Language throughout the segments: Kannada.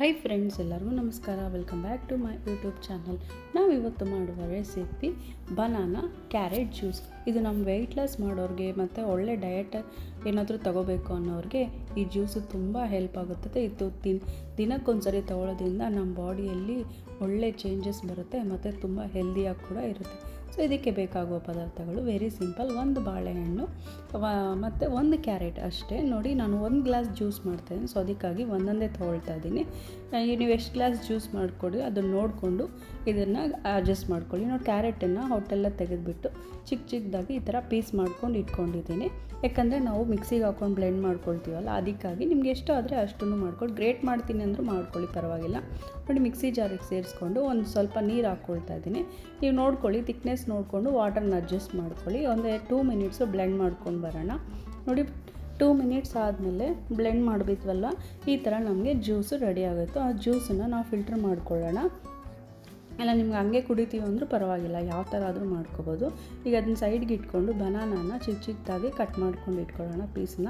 ಹಾಯ್ ಫ್ರೆಂಡ್ಸ್ ಎಲ್ಲರಿಗೂ ನಮಸ್ಕಾರ. Welcome back to my YouTube channel ನಾವು ಇವತ್ತು ಮಾಡುವ ರೆಸಿಪಿ ಬನಾನಾ ಕ್ಯಾರೆಟ್ ಜ್ಯೂಸ್ ಇದು ನಮ್ಮ ವೆಯ್ಟ್ ಲಾಸ್ ಮಾಡೋರಿಗೆ ಮತ್ತು ಒಳ್ಳೆ ಡಯಟ್ ಏನಾದರೂ ತಗೋಬೇಕು ಅನ್ನೋರಿಗೆ ಈ ಜ್ಯೂಸು ತುಂಬ ಹೆಲ್ಪ್ ಆಗುತ್ತದೆ. ಇದು ದಿನ, ದಿನಕ್ಕೊಂದ್ಸರಿ ತಗೊಳ್ಳೋದ್ರಿಂದ ನಮ್ಮ ಬಾಡಿಯಲ್ಲಿ ಒಳ್ಳೆ ಚೇಂಜಸ್ ಬರುತ್ತೆ ಮತ್ತು ತುಂಬ ಹೆಲ್ದಿಯಾಗಿ ಕೂಡ ಇರುತ್ತೆ. ಸೊ ಇದಕ್ಕೆ ಬೇಕಾಗುವ ಪದಾರ್ಥಗಳು ವೆರಿ ಸಿಂಪಲ್ ಒಂದು ಬಾಳೆಹಣ್ಣು ಮತ್ತು ಒಂದು ಕ್ಯಾರೆಟ್ ಅಷ್ಟೇ. ನೋಡಿ, ನಾನು ಒಂದು ಗ್ಲಾಸ್ ಜ್ಯೂಸ್ ಮಾಡ್ತಾಯಿದ್ದೀನಿ ಸೊ ಅದಕ್ಕಾಗಿ ಒಂದೊಂದೇ ತೊಗೊಳ್ತಾ ಇದ್ದೀನಿ. ನೀವು ಎಷ್ಟು ಗ್ಲಾಸ್ ಜ್ಯೂಸ್ ಮಾಡಿಕೊಡಿ, ಅದನ್ನು ನೋಡಿಕೊಂಡು ಇದನ್ನು ಅಡ್ಜಸ್ಟ್ ಮಾಡ್ಕೊಳ್ಳಿ. ನೋಡಿ ಕ್ಯಾರೆಟನ್ನು ಹೊಟ್ಟೆಲ್ಲ ತೆಗೆದುಬಿಟ್ಟು ಚಿಕ್ಕ ಚಿಕ್ಕದಾಗಿ ಈ ಥರ ಪೀಸ್ ಮಾಡ್ಕೊಂಡು ಇಟ್ಕೊಂಡಿದ್ದೀನಿ. ಯಾಕಂದರೆ ನಾವು ಮಿಕ್ಸಿಗೆ ಹಾಕೊಂಡು ಬ್ಲೆಂಡ್ ಮಾಡ್ಕೊಳ್ತೀವಲ್ಲ, ಅದಕ್ಕಾಗಿ ನಿಮ್ಗೆ ಎಷ್ಟು ಆದರೆ ಅಷ್ಟನ್ನು ಮಾಡ್ಕೊಂಡು. ಗ್ರೇಟ್ ಮಾಡ್ತೀನಿ ಅಂದರೂ ಮಾಡ್ಕೊಳ್ಳಿ, ಪರವಾಗಿಲ್ಲ. ನೋಡಿ, ಮಿಕ್ಸಿ ಜಾರಿಗೆ ಸೇರಿಸ್ಕೊಂಡು ಒಂದು ಸ್ವಲ್ಪ ನೀರು ಹಾಕ್ಕೊಳ್ತಾ ಇದ್ದೀನಿ. ನೀವು ನೋಡ್ಕೊಳ್ಳಿ ತಿಕ್ನೆಸ್ ನೋಡಿಕೊಂಡು ವಾಟರ್ನ ಅಡ್ಜಸ್ಟ್ ಮಾಡ್ಕೊಳ್ಳಿ. ಒಂದು ಟೂ ಮಿನಿಟ್ಸು ಬ್ಲೆಂಡ್ ಮಾಡ್ಕೊಂಡು ಬರೋಣ. ನೋಡಿ, ಟೂ ಮಿನಿಟ್ಸ್ ಆದಮೇಲೆ ಬ್ಲೆಂಡ್ ಮಾಡಿಬಿಟ್ವಲ್ಲ, ಈ ಥರ ನಮಗೆ ಜ್ಯೂಸು ರೆಡಿ ಆಗುತ್ತೋ. ಆ ಜ್ಯೂಸನ್ನು ನಾವು ಫಿಲ್ಟರ್ ಮಾಡ್ಕೊಳ್ಳೋಣ. ಇಲ್ಲ, ನಿಮ್ಗೆ ಹಂಗೆ ಕುಡಿತೀವಿ ಅಂದರೂ ಪರವಾಗಿಲ್ಲ, ಯಾವ ಥರ ಆದರೂ ಮಾಡ್ಕೋಬೋದು. ಈಗ ಅದನ್ನ ಸೈಡ್ಗೆ ಇಟ್ಕೊಂಡು ಬನಾನಾನ ಚಿಕ್ಕ ಚಿಕ್ಕದಾಗಿ ಕಟ್ ಮಾಡ್ಕೊಂಡು ಇಟ್ಕೊಳ್ಳೋಣ ಪೀಸನ್ನ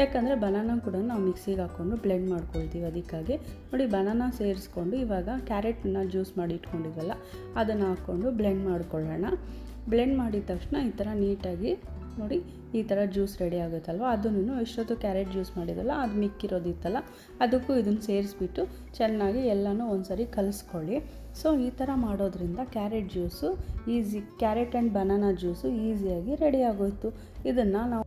ಯಾಕಂದರೆ ಬನಾನ ಕೂಡ ನಾವು ಮಿಕ್ಸಿಗೆ ಹಾಕ್ಕೊಂಡು ಬ್ಲೆಂಡ್ ಮಾಡ್ಕೊಳ್ತೀವಿ ಅದಕ್ಕಾಗಿ. ನೋಡಿ ಬನಾನ ಸೇರಿಸ್ಕೊಂಡು ಇವಾಗ ಕ್ಯಾರೆಟ್ನ ಜ್ಯೂಸ್ ಮಾಡಿ ಇಟ್ಕೊಂಡಿದ್ವಲ್ಲ ಅದನ್ನು ಹಾಕ್ಕೊಂಡು ಬ್ಲೆಂಡ್ ಮಾಡ್ಕೊಳ್ಳೋಣ. ಬ್ಲೆಂಡ್ ಮಾಡಿದ ತಕ್ಷಣ ಈ ಥರ ನೀಟಾಗಿ ನೋಡಿ, ಈ ಥರ ಜ್ಯೂಸ್ ರೆಡಿ ಆಗುತ್ತಲ್ವ? ಅದನ್ನು ಎಷ್ಟೊತ್ತು ಕ್ಯಾರೆಟ್ ಜ್ಯೂಸ್ ಮಾಡಿದಲ್ಲ ಅದು ಮಿಕ್ಕಿರೋದಿತ್ತಲ್ಲ, ಅದಕ್ಕೂ ಇದನ್ನು ಸೇರಿಸ್ಬಿಟ್ಟು ಚೆನ್ನಾಗಿ ಎಲ್ಲನೂ ಒಂದ್ಸರಿ ಕಲಿಸ್ಕೊಳ್ಳಿ. ಸೊ ಈ ಥರ ಮಾಡೋದ್ರಿಂದ carrot juice easy carrot and banana juice ಈಸಿಯಾಗಿ ರೆಡಿ ಆಗೋಯ್ತು. ಇದನ್ನು ನಾವು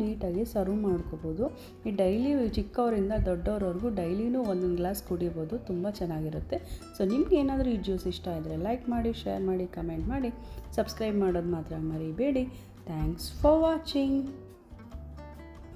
ನೀಟಾಗಿ ಸರ್ವ್ ಮಾಡ್ಕೋಬೋದು. ಈ ಡೈಲಿ ಚಿಕ್ಕವರಿಂದ ದೊಡ್ಡವರವರೆಗೂ ಡೈಲಿನೂ ಒಂದೊಂದು ಗ್ಲಾಸ್ ಕುಡಿಬೋದು, ತುಂಬ ಚೆನ್ನಾಗಿರುತ್ತೆ. ಸೊ ನಿಮ್ಗೆ ಏನಾದರೂ ಈ ಜ್ಯೂಸ್ ಇಷ್ಟ ಆದರೆ ಲೈಕ್ ಮಾಡಿ ಶೇರ್ ಮಾಡಿ ಕಮೆಂಟ್ ಮಾಡಿ ಸಬ್ಸ್ಕ್ರೈಬ್ ಮಾಡೋದು ಮಾತ್ರ ಮರಿಬೇಡಿ. Thanks for watching